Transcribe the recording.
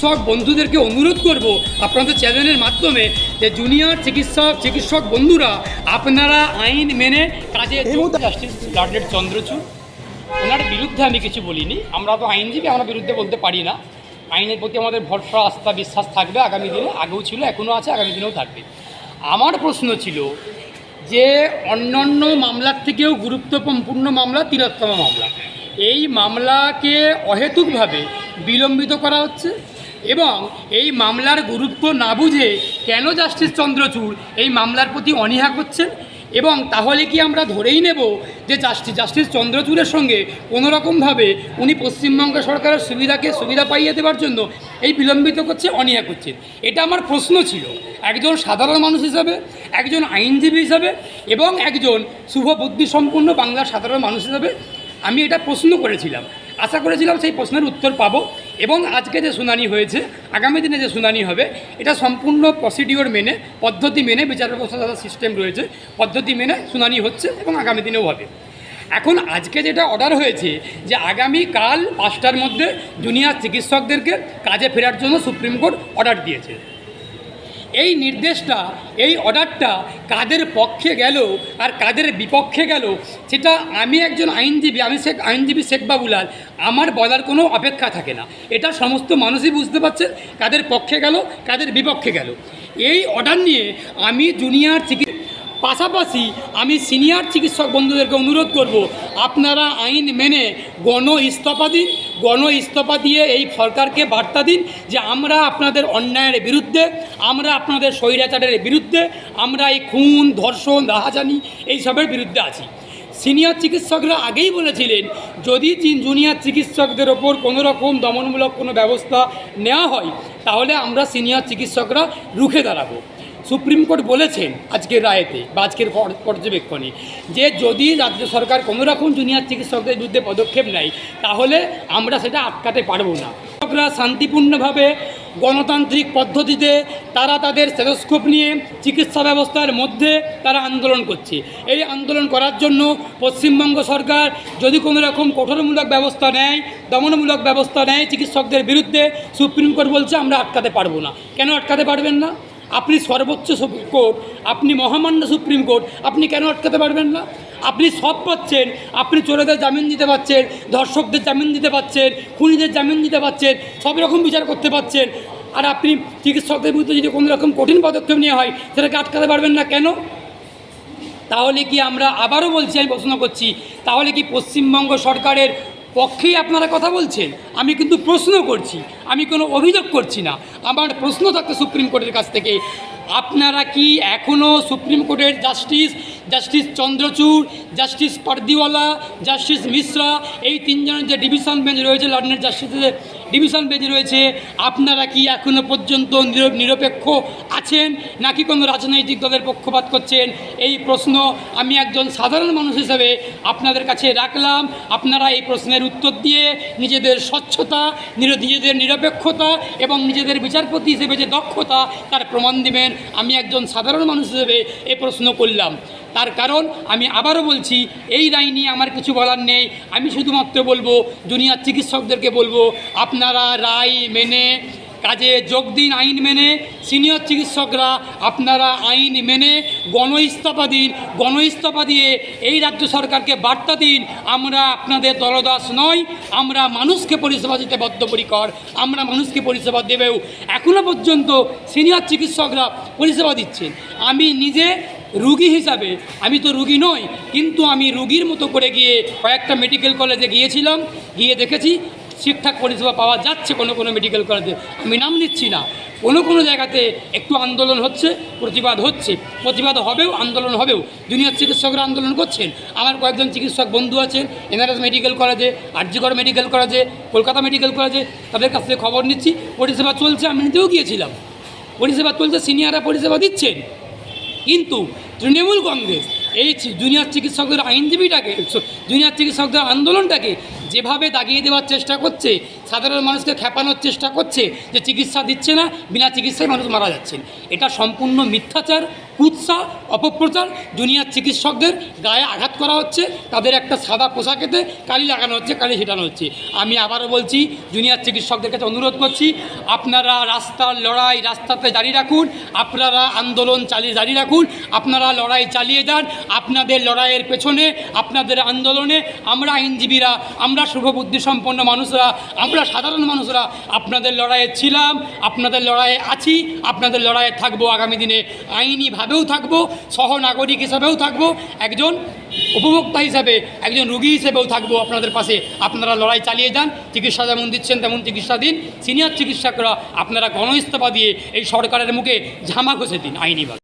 চিকিৎসক বন্ধুদেরকে অনুরোধ করব আপনাদের চ্যানেলের মাধ্যমে যে জুনিয়র চিকিৎসক চিকিৎসক বন্ধুরা আপনারা আইন মেনে কাজে জাস্টিস লার্নেট চন্দ্রচূড়। ওনার বিরুদ্ধে আমি কিছু বলিনি। আমরা তো আইনজীবী আমরা বিরুদ্ধে বলতে পারি না। আইনের প্রতি আমাদের ভরসা আস্থা বিশ্বাস থাকবে আগামী দিনে। আগেও ছিল এখনও আছে আগামী দিনেও থাকবে। আমার প্রশ্ন ছিল যে অন্যান্য মামলার থেকেও গুরুত্বপূর্ণ মামলা তিরোত্তম মামলা। এই মামলাকে অহেতুকভাবে বিলম্বিত করা হচ্ছে? এবং এই মামলার গুরুত্ব না বুঝে কেন জাস্টিস চন্দ্রচূড় এই মামলার প্রতি অনীহা করছেন? এবং তাহলে কি আমরা ধরেই নেব যে জাস্টিস জাস্টিস চন্দ্রচূড়ের সঙ্গে কোনোরকমভাবে উনি পশ্চিমবঙ্গ সরকারের সুবিধাকে সুবিধা পাইয়ে দেওয়ার জন্য এই বিলম্বিত করছে, অনীহা করছে? এটা আমার প্রশ্ন ছিল। একজন সাধারণ মানুষ হিসাবে, একজন আইনজীবী হিসাবে এবং একজন শুভ বুদ্ধিসম্পন্ন বাংলার সাধারণ মানুষ হিসাবে আমি এটা প্রশ্ন করেছিলাম। আশা করেছিলাম সেই প্রশ্নের উত্তর পাবো। এবং আজকে যে শুনানি হয়েছে, আগামী দিনে যে শুনানি হবে, এটা সম্পূর্ণ প্রসিডিওর মেনে, পদ্ধতি মেনে বিচার ব্যবস্থা সিস্টেম রয়েছে, পদ্ধতি মেনে শুনানি হচ্ছে এবং আগামী দিনেও হবে। এখন আজকে যেটা অর্ডার হয়েছে, যে আগামী কাল পাঁচটার মধ্যে জুনিয়র চিকিৎসকদেরকে কাজে ফেরার জন্য সুপ্রিম কোর্ট অর্ডার দিয়েছে। এই নির্দেশটা, এই অর্ডারটা কাদের পক্ষে গেল আর কাদের বিপক্ষে গেল, সেটা আমি একজন আইনজীবী, আমি শেখ, আইনজীবী শেখ বাবুলাল, আমার বলার কোনো অপেক্ষা থাকে না। এটা সমস্ত মানুষই বুঝতে পারছে কাদের পক্ষে গেল, কাদের বিপক্ষে গেল। এই অর্ডার নিয়ে আমি জুনিয়র চিকিৎসা পাশাপাশি আমি সিনিয়র চিকিৎসক বন্ধুদেরকে অনুরোধ করব, আপনারা আইন মেনে গণ ইস্তফা দিন গণ ইস্তফা দিয়ে এই সরকারকে বার্তা দিন যে আমরা আপনাদের অন্যায়ের বিরুদ্ধে, আমরা আপনাদের স্বৈরাচারের বিরুদ্ধে, আমরা এই খুন, ধর্ষণ, রাহাজানি এইসবের বিরুদ্ধে আছি। সিনিয়র চিকিৎসকরা আগেই বলেছিলেন, যদি জুনিয়র চিকিৎসকদের ওপর কোনো রকম দমনমূলক কোনো ব্যবস্থা নেওয়া হয়, তাহলে আমরা সিনিয়র চিকিৎসকরা রুখে দাঁড়াবো। সুপ্রিম কোর্ট বলেছেন আজকের রায়েতে বা আজকের পর্যবেক্ষণে যে যদি রাজ্য সরকার কোনো রকম জুনিয়র চিকিৎসকদের বিরুদ্ধে পদক্ষেপ নেয়, তাহলে আমরা সেটা আটকাতে পারব না। চিকিৎসকরা শান্তিপূর্ণভাবে গণতান্ত্রিক পদ্ধতিতে তারা তাদের স্টেথোস্কোপ নিয়ে চিকিৎসা ব্যবস্থার মধ্যে তারা আন্দোলন করছে। এই আন্দোলন করার জন্য পশ্চিমবঙ্গ সরকার যদি কোনো রকম কঠোরমূলক ব্যবস্থা নেয়, দমনমূলক ব্যবস্থা নেয় চিকিৎসকদের বিরুদ্ধে, সুপ্রিম কোর্ট বলছে আমরা আটকাতে পারব না। কেন আটকাতে পারবেন না? আপনি সর্বোচ্চ কোর্ট, আপনি মহামান্য সুপ্রিম কোর্ট, আপনি কেন আটকাতে পারবেন না? আপনি সব পাচ্ছেন, আপনি চোরেদের জামিন দিতে পারছেন ধর্ষকদের জামিন দিতে পারছেন খুনিদের জামিন দিতে পারছেন সব রকম বিচার করতে পারছেন আর আপনি চিকিৎসকদের বিরুদ্ধে যদি কোনো রকম কঠিন পদক্ষেপ নেওয়া হয়, সেটাকে আটকাতে পারবেন না কেন? তাহলে কি আমরা আবারও বলছি, আমি প্রশ্ন করছি, তাহলে কি পশ্চিমবঙ্গ সরকারের পক্ষেই আপনারা কথা বলছেন। আমি কিন্তু প্রশ্ন করছি, আমি কোনো অভিযোগ করছি না। আমার প্রশ্ন থাকতে সুপ্রিম কোর্টের কাছ থেকে, আপনারা কি এখনও সুপ্রিম কোর্টের justice justice Chandrachud, justice Pardiwala, justice Mishra, এই তিনজনের যে ডিভিশন বেঞ্চ রয়েছে, লন্ডনের জাস্টিসের ডিভিশন বেঞ্চ রয়েছে, আপনারা কি এখনও পর্যন্ত নিরপেক্ষ আছেন, নাকি কোনো রাজনৈতিক দলের পক্ষপাত করছেন? এই প্রশ্ন আমি একজন সাধারণ মানুষ হিসেবে আপনাদের কাছে রাখলাম। আপনারা এই প্রশ্নের উত্তর দিয়ে নিজেদের স্বচ্ছতা নিজেদের নিরপেক্ষতা এবং নিজেদের বিচারপতি হিসেবে যে দক্ষতা, তার প্রমাণ দেবেন। আমি একজন সাধারণ মানুষ হিসেবে এই প্রশ্ন করলাম। তার কারণ আমি আবারও বলছি, এই রায় নিয়ে আমার কিছু বলার নেই। আমি শুধুমাত্র বলব জুনিয়র চিকিৎসকদেরকে বলব, আপনারা রায় মেনে কাজে যোগ দিন আইন মেনে। সিনিয়র চিকিৎসকরা, আপনারা আইন মেনে গণ ইস্তফা দিন। গণ ইস্তফা দিয়ে এই রাজ্য সরকারকে বার্তা দিন, আমরা আপনাদের দলদাস নয় আমরা মানুষকে পরিষেবা দিতে বদ্ধপরিকর, আমরা মানুষকে পরিষেবা দেবেও। এখনও পর্যন্ত সিনিয়র চিকিৎসকরা পরিষেবা দিচ্ছেন। আমি নিজে রুগী হিসাবে, আমি তো রুগী নই, কিন্তু আমি রুগীর মতো করে গিয়ে কয়েকটা মেডিকেল কলেজে গিয়েছিলাম, গিয়ে দেখেছি ঠিকঠাক পরিষেবা পাওয়া যাচ্ছে কোনো কোনো মেডিকেল কলেজে আমি নাম নিচ্ছি না। কোনো কোনো জায়গাতে একটু আন্দোলন হচ্ছে, প্রতিবাদ হচ্ছে। প্রতিবাদ হবেও, আন্দোলন হবেও। জুনিয়র চিকিৎসকরা আন্দোলন করছেন। আমার কয়েকজন চিকিৎসক বন্ধু আছেন, এনআরএস মেডিকেল কলেজে আরজিগড় মেডিকেল কলেজে কলকাতা মেডিকেল কলেজে তাদের কাছ থেকে খবর নিচ্ছি। পরিষেবা চলছে, আমি নিজেও গিয়েছিলাম। পরিষেবা চলছে, সিনিয়ররা পরিষেবা দিচ্ছেন। কিন্তু তৃণমূল কংগ্রেস, এই জুনিয়র চিকিৎসকদের আইনজীবীটাকে জুনিয়র চিকিৎসকদের আন্দোলনটাকে যেভাবে দাগিয়ে দেওয়ার চেষ্টা করছে, সাধারণ মানুষকে খেপানোর চেষ্টা করছে, যে চিকিৎসা দিচ্ছে না, বিনা চিকিৎসায় মানুষ মারা যাচ্ছেন। এটা সম্পূর্ণ মিথ্যাচার, কুৎসা, অপপ্রচার। জুনিয়র চিকিৎসকদের গায়ে আঘাত করা হচ্ছে, তাদের একটা সাদা পোশাকেতে কালি লাগানো হচ্ছে, কালি ছেটানো হচ্ছে। আমি আবারও বলছি জুনিয়র চিকিৎসকদের কাছে অনুরোধ করছি, আপনারা রাস্তার লড়াই রাস্তাতে জারি রাখুন, আপনারা আন্দোলন চালিয়ে জারি রাখুন, আপনারা লড়াই চালিয়ে যান, আপনাদের লড়াইয়ের পেছনে, আপনাদের আন্দোলনে আমরা আইনজীবীরা, আমরা শুভবুদ্ধি সম্পন্ন মানুষরা, আমরা সাধারণ মানুষরা, আপনাদের লড়াইয়ে ছিলাম, আপনাদের লড়াইয়ে আছি, আপনাদের লড়াইয়ে থাকব আগামী দিনে। আইনিভাবেও থাকব, সহনাগরিক হিসাবেও থাকব, একজন উপভোক্তা হিসাবে, একজন রুগী হিসেবেও থাকব আপনাদের পাশে। আপনারা লড়াই চালিয়ে যান, চিকিৎসা যেমন দিচ্ছেন তেমন চিকিৎসা দিন। সিনিয়র চিকিৎসকরা আপনারা গণ দিয়ে এই সরকারের মুখে ঝামা ঘষে দিন, আইনিভাবে।